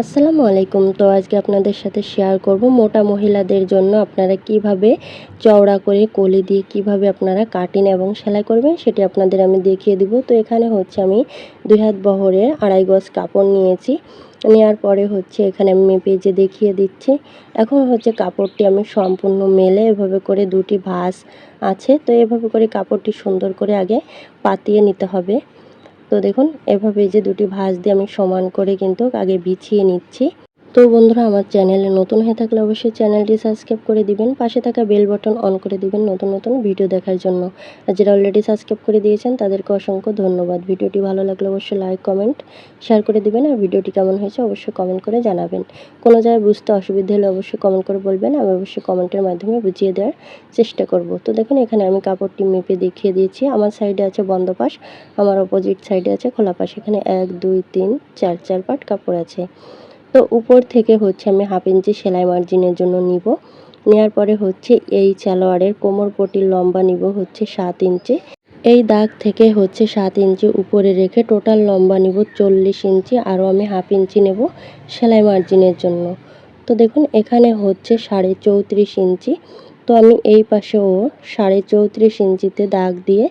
আসসালামু আলাইকুম। তো আজকে আপনাদের সাথে শেয়ার করব মোটা মহিলাদের জন্য আপনারা কীভাবে চওড়া করে কলি দিয়ে কীভাবে আপনারা কাটিং এবং সেলাই করবেন সেটি আপনাদের আমি দেখিয়ে দিব। তো এখানে হচ্ছে আমি দুই হাত বহরের আড়াই গজ কাপড় নিয়েছি। নেওয়ার পরে হচ্ছে এখানে আমি মেপে যে দেখিয়ে দিচ্ছি। এখন হচ্ছে কাপড়টি আমি সম্পূর্ণ মেলে এভাবে করে দুটি ভাঁজ আছে। তো এভাবে করে কাপড়টি সুন্দর করে আগে পাতিয়ে নিতে হবে। তো দেখুন এভাবে যে দুটি ভাঁজ দিয়ে আমি সমান করে কিন্তু আগে বিছিয়ে নিচ্ছি। তো বন্ধুরা, আমার চ্যানেলে নতুন হয়ে থাকলে অবশ্যই চ্যানেলটি সাবস্ক্রাইব করে দিবেন, পাশে থাকা বেল বাটন অন করে দিবেন নতুন নতুন ভিডিও দেখার জন্য। আর যারা অলরেডি সাবস্ক্রাইব করে দিয়েছেন, তাদেরকে অসংখ্য ধন্যবাদ। ভিডিওটি ভালো লাগলে অবশ্যই লাইক কমেন্ট শেয়ার করে দিবেন, আর ভিডিওটি কেমন হয়েছে অবশ্যই কমেন্ট করে জানাবেন। কোনো জায়গায় বুঝতে অসুবিধা হলে অবশ্যই কমেন্ট করে বলবেন, আমি অবশ্যই কমেন্টের মাধ্যমে বুঝিয়ে দেওয়ার চেষ্টা করব। তো দেখুন, এখানে আমি কাপড়টি মেপে দেখিয়ে দিয়েছি। আমার সাইডে আছে বন্ধ পাশ, আমার অপোজিট সাইডে আছে খোলা পাশ। এখানে এক, দুই, তিন, চার চার পাট কাপড় আছে। তো উপর থেকে হচ্ছে আমি হাফ ইঞ্চি সেলাই মার্জিনের জন্য নিব। নেওয়ার পরে হচ্ছে এই সালোয়ারের কোমর পটির লম্বা নিব হচ্ছে সাত ইঞ্চি। এই দাগ থেকে হচ্ছে সাত ইঞ্চি উপরে রেখে টোটাল লম্বা নিব চল্লিশ ইঞ্চি, আরও আমি হাফ ইঞ্চি নেব সেলাই মার্জিনের জন্য। তো দেখুন, এখানে হচ্ছে সাড়ে চৌত্রিশ ইঞ্চি। তো আমি এই পাশেও সাড়ে চৌত্রিশ ইঞ্চিতে দাগ দিয়ে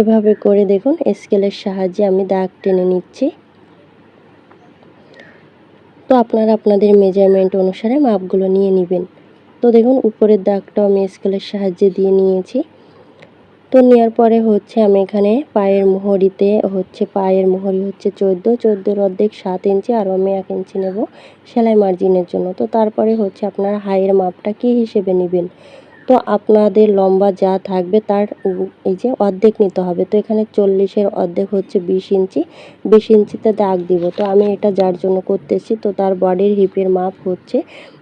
এভাবে করে দেখুন, স্কেলের সাহায্যে আমি দাগ টেনে নিচ্ছি। তো আপনারা আপনাদের মেজারমেন্ট অনুসারে মাপগুলো নিয়ে নেবেন। তো দেখুন, উপরের দাগটাও আমি স্কেলের সাহায্যে দিয়ে নিয়েছি। তো নেওয়ার পরে হচ্ছে আমি এখানে পায়ের মোহরিতে হচ্ছে, পায়ের মোহরি হচ্ছে চোদ্দ, চোদ্দোর অর্ধেক সাত ইঞ্চি আর আমি এক ইঞ্চি নেব সেলাই মার্জিনের জন্য। তো তারপরে হচ্ছে আপনার হাইয়ের মাপটা কী হিসেবে নেবেন? তো আপনাদের লম্বা যা থাকবে তার এই যে অর্ধেক নিতে হবে। তো এখানে চল্লিশের অর্ধেক হচ্ছে বিশ ইঞ্চি। বিশ ইঞ্চিতে দাগ দিব। তো আমি এটা যার জন্য করতেছি, তো তার বডির হিপের মাপ হচ্ছে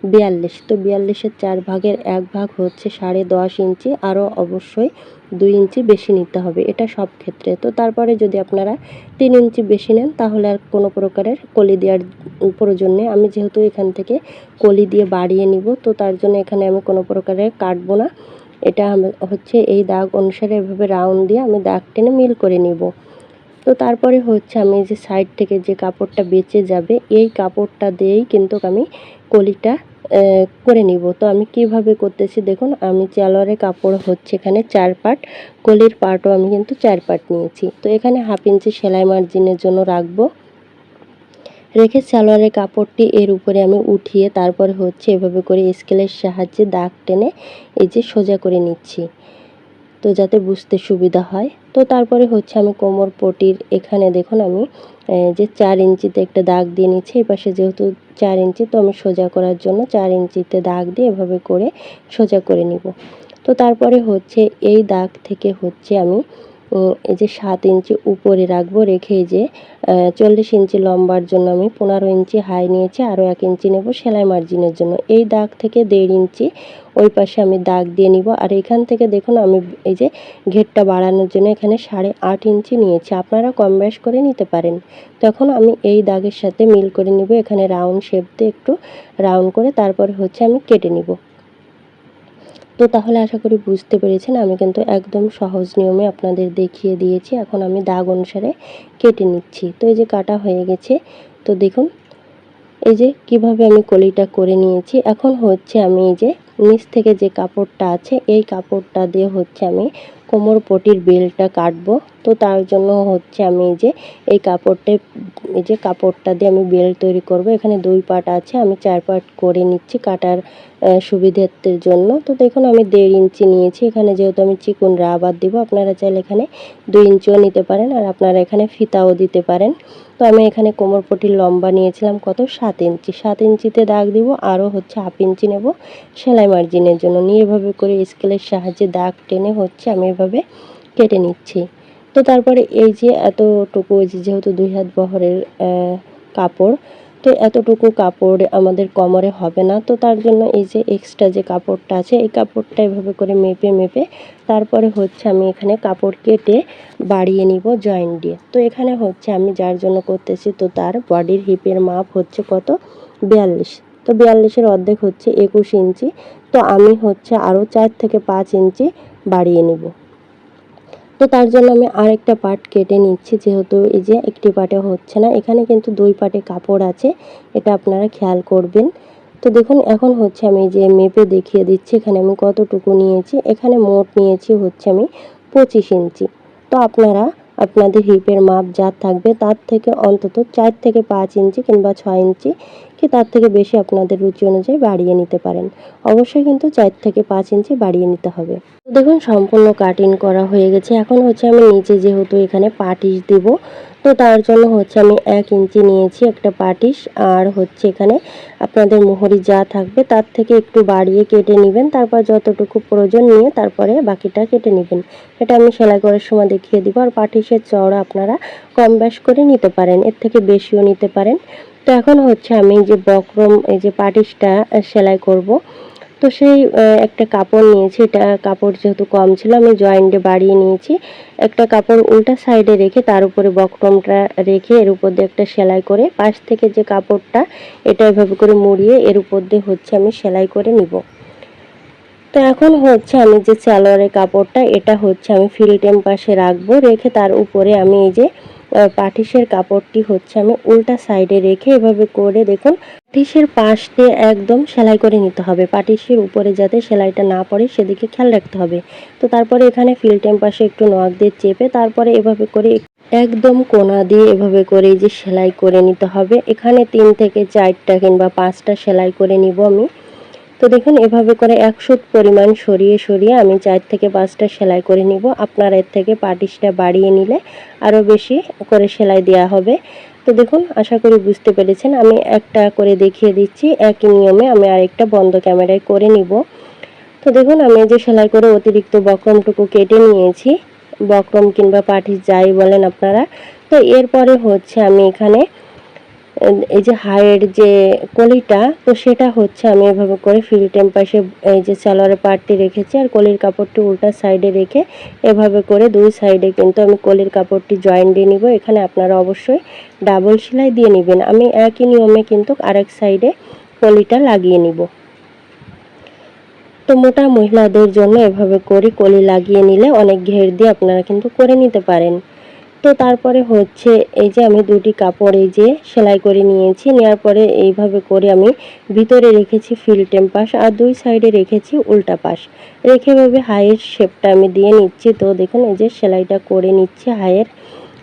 বিয়াল্লিশ। তো বিয়াল্লিশের চার ভাগের এক ভাগ হচ্ছে সাড়ে দশ ইঞ্চি। আরও অবশ্যই দুই ইঞ্চি বেশি নিতে হবে, এটা সব ক্ষেত্রে। তো তারপরে যদি আপনারা তিন ইঞ্চি বেশি নেন, তাহলে আর কোনো প্রকারের কলি দেওয়ার প্রয়োজন নেই। আমি যেহেতু এখান থেকে কলি দিয়ে বাড়িয়ে নিব, তো তার জন্য এখানে আমি কোনো প্রকারের কাটবো না। এটা হচ্ছে এই দাগ অনুসারে এভাবে রাউন্ড দিয়ে আমি দাগ টেনে মিল করে নিব। তো তারপরে হচ্ছে আমি যে সাইড থেকে যে কাপড়টা বেঁচে যাবে, এই কাপড়টা দিয়েই কিন্তু আমি কলিটা করে নিব। তো আমি কীভাবে করতেছি দেখুন, আমি চালোয়ারের কাপড় হচ্ছে এখানে চার পাট, কলির পাটও আমি কিন্তু চার পাট নিয়েছি। তো এখানে হাফ ইঞ্চি সেলাই মার্জিনের জন্য রাখব। রেখে সালোয়ারের কাপড়টি এর উপরে আমি উঠিয়ে তারপর হচ্ছে এভাবে করে স্কেলের সাহায্যে দাগ টেনে এই যে সোজা করে নিচ্ছি। তো যাতে বুঝতে সুবিধা হয়। তো তারপরে হচ্ছে আমি কোমর পটির এখানে দেখুন আমি যে চার ইঞ্চিতে একটা দাগ দিয়ে নিচ্ছি এই পাশে যেহেতু চার ইঞ্চি, তো আমি সোজা করার জন্য চার ইঞ্চিতে দাগ দিয়ে এভাবে করে সোজা করে নিব। তো তারপরে হচ্ছে এই দাগ থেকে হচ্ছে আমি এই যে সাত ইঞ্চি উপরে রাখব রেখে যে চল্লিশ ইঞ্চি লম্বার জন্য আমি পনেরো ইঞ্চি হাই নিয়েছি, আরও এক ইঞ্চি নেব সেলাই মার্জিনের জন্য। এই দাগ থেকে দেড় ইঞ্চি ওই পাশে আমি দাগ দিয়ে নিব। আর এখান থেকে দেখুন আমি এই যে ঘেরটা বাড়ানোর জন্য এখানে সাড়ে আট ইঞ্চি নিয়েছি। আপনারা কম বেশ করে নিতে পারেন। তখন আমি এই দাগের সাথে মিল করে নিব। এখানে রাউন্ড শেপ দিয়ে একটু রাউন্ড করে তারপরে হচ্ছে আমি কেটে নিব। তো তাহলে আশা করি বুঝতে পেরেছেন। আমি কিন্তু একদম সহজ নিয়মে আপনাদের দেখিয়ে দিয়েছি। এখন আমি দাগ অনুসারে কেটে নিচ্ছি। তো এই যে কাটা হয়ে গেছে, তো দেখুন, এই যে কীভাবে আমি কলিটা করে নিয়েছি। এখন হচ্ছে আমি এই যে নিচ থেকে যে কাপড়টা আছে, এই কাপড়টা দিয়ে হচ্ছে আমি কোমর পটির বেলটা কাটবো। তো তার জন্য হচ্ছে আমি এই যে, এই কাপড়টা এই যে কাপড়টা দিয়ে আমি বেল তৈরি করব। এখানে দুই পাট আছে, আমি চার পাট করে নিচ্ছি কাটার সুবিধার্থের জন্য। তো দেখুন, আমি দেড় ইঞ্চি নিয়েছি। এখানে যেহেতু আমি চিকুন রাবার দিব, আপনারা চাইলে এখানে দুই ইঞ্চিও নিতে পারেন, আর আপনারা এখানে ফিতাও দিতে পারেন। তো আমি এখানে কোমর পটির লম্বা নিয়েছিলাম, কত? সাত ইঞ্চি। সাত ইঞ্চিতে দাগ দিব, আরও হচ্ছে হাফ ইঞ্চি নেব। সেলাই মার্জিনের জন্য নিয়ে এভাবে করে স্কেলের সাহায্যে দাগ টেনে হচ্ছে, আমি এভাবে কেটে নিচ্ছি। তো তারপরে এই যে এতটুকু যেহেতু দুই হাত বহরের কাপড় তো এতটুকু কাপড় আমাদের কোমরে হবে না। তো তার জন্য এই যে এক্সট্রা যে কাপড়টা আছে, এই কাপড়টা এভাবে করে মেপে মেপে তারপরে হচ্ছে আমি এখানে কাপড় কেটে বাড়িয়ে নিব জয়েন্ট দিয়ে। তো এখানে হচ্ছে আমি যার জন্য করতেছি, তো তার বডির হিপের মাপ হচ্ছে কত? বিয়াল্লিশ। তো বিয়াল্লিশের অর্ধেক হচ্ছে একুশ ইঞ্চি। তো আমি হচ্ছে আরও চার থেকে পাঁচ ইঞ্চি বাড়িয়ে নিব। তো তার জন্য আমি আরেকটা পার্ট কেটে নিচ্ছি, যেহেতু এই যে একটি পার্টে হচ্ছে না। এখানে কিন্তু দুই পার্টে কাপড় আছে, এটা আপনারা খেয়াল করবেন। তো দেখুন, এখন হচ্ছে আমি যে মেপে দেখিয়ে দিচ্ছি, এখানে আমি কতটুকু নিয়েছি। এখানে মোট নিয়েছি হচ্ছে আমি পঁচিশ ইঞ্চি। তো আপনারা, আপনাদের হিপের মাপ যা থাকবে, তার থেকে অন্তত চার থেকে পাঁচ ইঞ্চি কিংবা ছয় ইঞ্চি কি তার থেকে বেশি আপনাদের রুচি অনুযায়ী বাড়িয়ে নিতে পারেন। অবশ্যই কিন্তু চার থেকে পাঁচ ইঞ্চি বাড়িয়ে নিতে হবে। দেখুন, সম্পূর্ণ কাটিং করা হয়ে গেছে। এখন হচ্ছে আমি নিচে যেহেতু এখানে পাটিশ দেব, তো তার জন্য হচ্ছে আমি এক ইঞ্চি নিয়েছি একটা পাটিশ। আর হচ্ছে এখানে আপনাদের মোহরি যা থাকবে তার থেকে একটু বাড়িয়ে কেটে নেবেন। তারপর যতটুকু প্রয়োজন নিয়ে তারপরে বাকিটা কেটে নেবেন। এটা আমি সেলাই করার সময় দেখিয়ে দিব। আর পাটিশের চওড়া আপনারা কম বেশ করে নিতে পারেন। এর থেকে বেশিও নিতে পারেন। তো এখন হচ্ছে আমি যে বক্রম, এই যে পাটিশটা সেলাই করব। তো সেই একটা কাপড় নিয়েছি। এটা কাপড় যেহেতু কম ছিল, আমি জয়েন্টে বাড়িয়ে নিয়েছি। একটা কাপড় উল্টা সাইডে রেখে, তার উপরে বক্রমটা রেখে, এর উপর দিয়ে একটা সেলাই করে, পাশ থেকে যে কাপড়টা, এটা এভাবে করে মুড়িয়ে, এর উপর দিয়ে হচ্ছে আমি সেলাই করে নিব। তো এখন হচ্ছে আমি যে সালোয়ারের কাপড়টা, এটা হচ্ছে আমি ফিল্টেম পাশে রাখব, রেখে তার উপরে আমি এই যে পাটিসের কাপড়টি হচ্ছে আমি উল্টা সাইডে রেখে এভাবে করে দেখুন পাটিসের পাশ দিয়ে একদম সেলাই করে নিতে হবে। পাটিসের উপরে যাতে সেলাইটা না পড়ে সেদিকে খেয়াল রাখতে হবে। তো তারপরে এখানে ফিল্টেম পাশে একটু নখ দিয়ে চেপে তারপরে এভাবে করে একদম কোনা দিয়ে এভাবে করে যে সেলাই করে নিতে হবে। এখানে তিন থেকে চারটা কিংবা পাঁচটা সেলাই করে নিব আমি। তো দেখুন, এভাবে করে একশো পরিমাণ সরিয়ে সরিয়ে আমি চার থেকে পাঁচটা সেলাই করে নিব। আপনার এর থেকে পাটিসটা বাড়িয়ে নিলে আরও বেশি করে সেলাই দেওয়া হবে। তো দেখুন, আশা করি বুঝতে পেরেছেন। আমি একটা করে দেখিয়ে দিচ্ছি। একই নিয়মে আমি আরেকটা বন্ধ ক্যামেরায় করে নিব। তো দেখুন, আমি যে সেলাই করে অতিরিক্ত বক্রমটুকু কেটে নিয়েছি। বক্রম কিংবা পাটিস যাই বলেন আপনারা। তো এরপরে হচ্ছে আমি এখানে এই যে হায়ের যে কলিটা, তো সেটা হচ্ছে আমি এভাবে করে ফিল্টেম পাশে এই যে সালোয়ারের পার্টটি রেখেছি আর কলির কাপড়টি উল্টা সাইডে রেখে এভাবে করে দুই সাইডে কিন্তু আমি কলির কাপড়টি জয়েন দিয়ে নিব। এখানে আপনারা অবশ্যই ডাবল সেলাই দিয়ে নেবেন। আমি একই নিয়মে কিন্তু আরেক সাইডে কলিটা লাগিয়ে নিব। তো মোটা মহিলাদের জন্য এভাবে করে কলি লাগিয়ে নিলে অনেক ঘের দিয়ে আপনারা কিন্তু করে নিতে পারেন। তো তারপরে হচ্ছে এই যে আমি দুটি কাপড় এই যে সেলাই করে নিয়েছি। নেওয়ার পরে এইভাবে করে আমি ভিতরে রেখেছি ফিল্টেম পাশ আর দুই সাইডে রেখেছি উল্টা পাশ। রেখে ভাবে হাইয়ের শেপটা আমি দিয়ে নিচ্ছি। তো দেখুন এই যে সেলাইটা করে নিচ্ছি হাইয়ের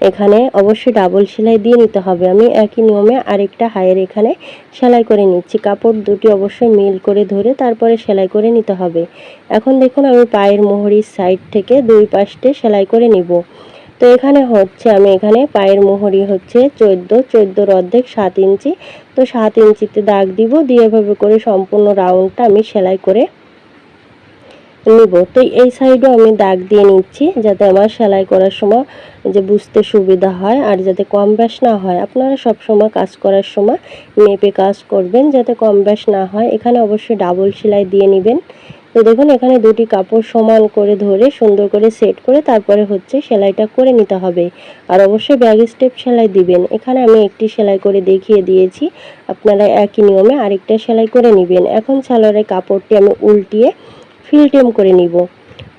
এখানে অবশ্যই ডাবল সেলাই দিয়ে নিতে হবে। আমি একই নিয়মে আরেকটা হাইয়ের এখানে সেলাই করে নিচ্ছি। কাপড় দুটি অবশ্যই মিল করে ধরে তারপরে সেলাই করে নিতে হবে। এখন দেখুন আমি পায়ের মোহরির সাইড থেকে দুই পাশটে সেলাই করে নিব। তো এখানে হচ্ছে আমি এখানে পায়ের মোহরি হচ্ছে চোদ্দ, চোদ্দোর অর্ধেক সাত ইঞ্চি। তো সাত ইঞ্চিতে দাগ দিব, দিয়ে এভাবে করে সম্পূর্ণ রাউন্ডটা আমি সেলাই করে নিব। তো এই সাইডও আমি দাগ দিয়ে নিচ্ছি, যাতে আমার সেলাই করার সময় যে বুঝতে সুবিধা হয় আর যাতে কম ব্যাস না হয়। আপনারা সব সময় কাজ করার সময় মেপে কাজ করবেন, যাতে কম ব্যাস না হয়। এখানে অবশ্যই ডাবল সেলাই দিয়ে নেবেন। তো দেখুন, এখানে দুটি কাপড় সমান করে ধরে, সুন্দর করে সেট করে তারপরে হচ্ছে সেলাইটা করে নিতে হবে। আর অবশ্যই ব্যাগ স্টেপ সেলাই দিবেন। এখানে আমি একটি সেলাই করে দেখিয়ে দিয়েছি। আপনারা একই নিয়মে আরেকটা সেলাই করে নেবেন। এখন সালোয়ারের কাপড়টি আমি উল্টিয়ে ফিলটেম করে নিব।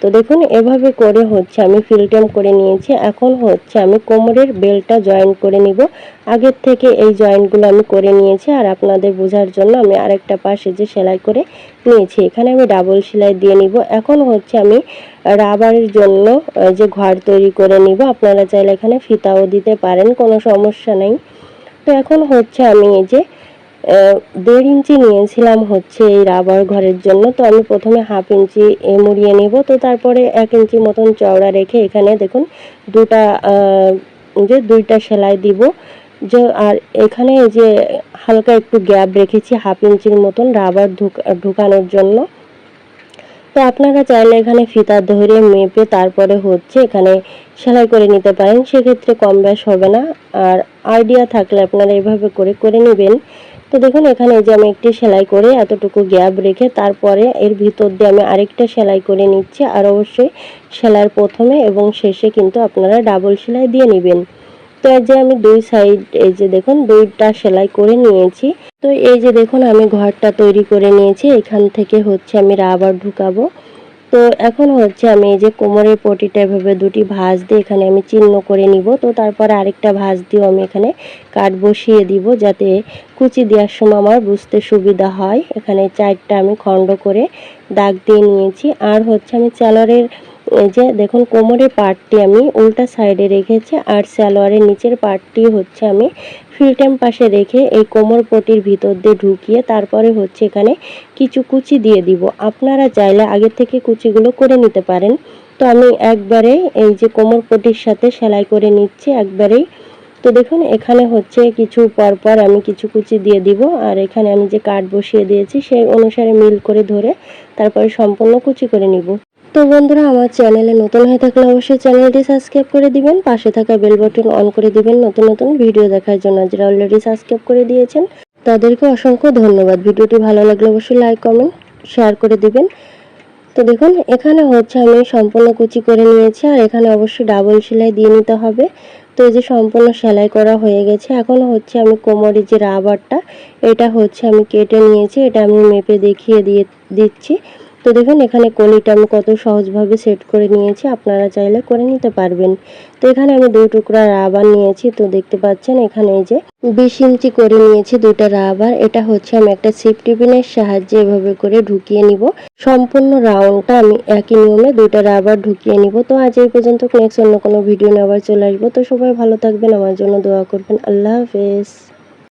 তো দেখুন, এভাবে করে হচ্ছে আমি ফিলটেম করে নিয়েছি। এখন হচ্ছে আমি কোমরের বেলটা জয়েন করে নিব। আগের থেকে এই জয়েন্টগুলো আমি করে নিয়েছি আর আপনাদের বোঝার জন্য আমি আরেকটা পাশে যে সেলাই করে নিয়েছি। এখানে আমি ডাবল সেলাই দিয়ে নিব। এখন হচ্ছে আমি রাবারের জন্য যে ঘর তৈরি করে নিব। আপনারা চাইলে এখানে ফিতাও দিতে পারেন, কোনো সমস্যা নেই। তো এখন হচ্ছে আমি এই যে দেড় ইঞ্চি নিয়েছিলাম হচ্ছে এই রাবার ঘরের জন্য। তো আমি প্রথমে হাফ ইঞ্চি মুড়িয়ে নেব। তো তারপরে এক ইঞ্চি মতন চওড়া রেখে এখানে দেখুন দুটা যে দুইটা সেলাই দিব। যে, আর এখানে যে হালকা একটু গ্যাপ রেখেছি হাফ ইঞ্চির মতন রাবার ঢুকানোর জন্য। তো আপনারা চাইলে এখানে ফিতা ধরে মেপে তারপরে হচ্ছে এখানে সেলাই করে নিতে পারেন। সেক্ষেত্রে কম ব্যাস হবে না। আর আইডিয়া থাকলে আপনারা এভাবে করে করে নেবেন। তো দেখুন, এখানে যে আমি একটি সেলাই করে এতটুকু গ্যাপ রেখে তারপরে এর ভিতর দিয়ে আমি আরেকটা সেলাই করে নিচ্ছি। আর অবশ্যই সেলাইয়ের প্রথমে এবং শেষে কিন্তু আপনারা ডাবল সেলাই দিয়ে নেবেন। তো এই যে আমি দুই সাইড, এই যে দেখুন, দুইটা সেলাই করে নিয়েছি। তো এই যে দেখুন, আমি ঘরটা তৈরি করে নিয়েছি। এখান থেকে হচ্ছে আমি রাবার ঢুকাবো। তো এখন হচ্ছে আমি এই যে কোমরের পটিটা এভাবে দুটি ভাঁজ দিয়ে এখানে আমি চিহ্ন করে নিব। তো তারপর আরেকটা ভাঁজ দিয়েও আমি এখানে কাঠ বসিয়ে দিব যাতে কুচি দেওয়ার সময় আমার বুঝতে সুবিধা হয়। এখানে চারটা আমি খণ্ড করে দাগ দিয়ে নিয়েছি। আর হচ্ছে আমি চালরের এই যে দেখুন কোমরের পার্টটি আমি উল্টা সাইডে রেখেছি আর সালোয়ারের নিচের পার্টটি হচ্ছে আমি ফিল্টেম পাশে রেখে এই কোমর পটির ভিতর দিয়ে ঢুকিয়ে তারপরে হচ্ছে এখানে কিছু কুচি দিয়ে দিব। আপনারা চাইলে আগে থেকে কুচিগুলো করে নিতে পারেন। তো আমি একবারে এই যে কোমর পটির সাথে সেলাই করে নিচ্ছি একবারেই। তো দেখুন এখানে হচ্ছে কিছু পরপর আমি কিছু কুচি দিয়ে দিব আর এখানে আমি যে কাঠ বসিয়ে দিয়েছি সেই অনুসারে মিল করে ধরে তারপরে সম্পূর্ণ কুচি করে নিব। তো বন্ধুরা, আমার চ্যানেলে নতুন হয়ে থাকলে অবশ্যই চ্যানেলটি সাবস্ক্রাইব করে দিবেন, পাশে থাকা বেল বাটন অন করে দিবেন নতুন নতুন ভিডিও দেখার জন্য যারা অলরেডি সাবস্ক্রাইব করে দিয়েছেন, তাদেরকে অসংখ্য ধন্যবাদ। ভিডিওটি ভালো লাগলে অবশ্যই লাইক কমেন্ট শেয়ার করে দিবেন। তো দেখুন, এখানে হচ্ছে আমি সম্পূর্ণ কুচি করে নিয়েছি, আর এখানে অবশ্যই ডাবল সেলাই দিয়ে নিতে হবে। তো এই যে সম্পূর্ণ সেলাই করা হয়ে গেছে, এখন হচ্ছে আমি কোমরের যে রাবারটা এটা হচ্ছে আমি কেটে নিয়েছি, এটা আমি মেপে দেখিয়ে দিয়ে দিচ্ছি। তো দেখুন, এখানে কলিটা আমি কত সহজভাবে সেট করে নিয়েছি, আপনারা চাইলে করে নিতে পারবেন। তো এখানে আমি দুই টুকরা রাবার নিয়েছি, তো দেখতে পাচ্ছেন এখানে এই যে বিশ ইঞ্চি করে নিয়েছি দুইটা রাবার এটা হচ্ছে আমি একটা সিপ টিফিনের সাহায্যে এভাবে করে ঢুকিয়ে নিব। সম্পূর্ণ রাউন্ডটা আমি একই নিয়মে দুইটা রাবার ঢুকিয়ে নিব। তো আজ এই পর্যন্ত নেক্সট অন্য কোনো ভিডিও নিয়ে আবার চলে আসব। তো সবাই ভালো থাকবেন, আমার জন্য দোয়া করবেন। আল্লাহ হাফেজ।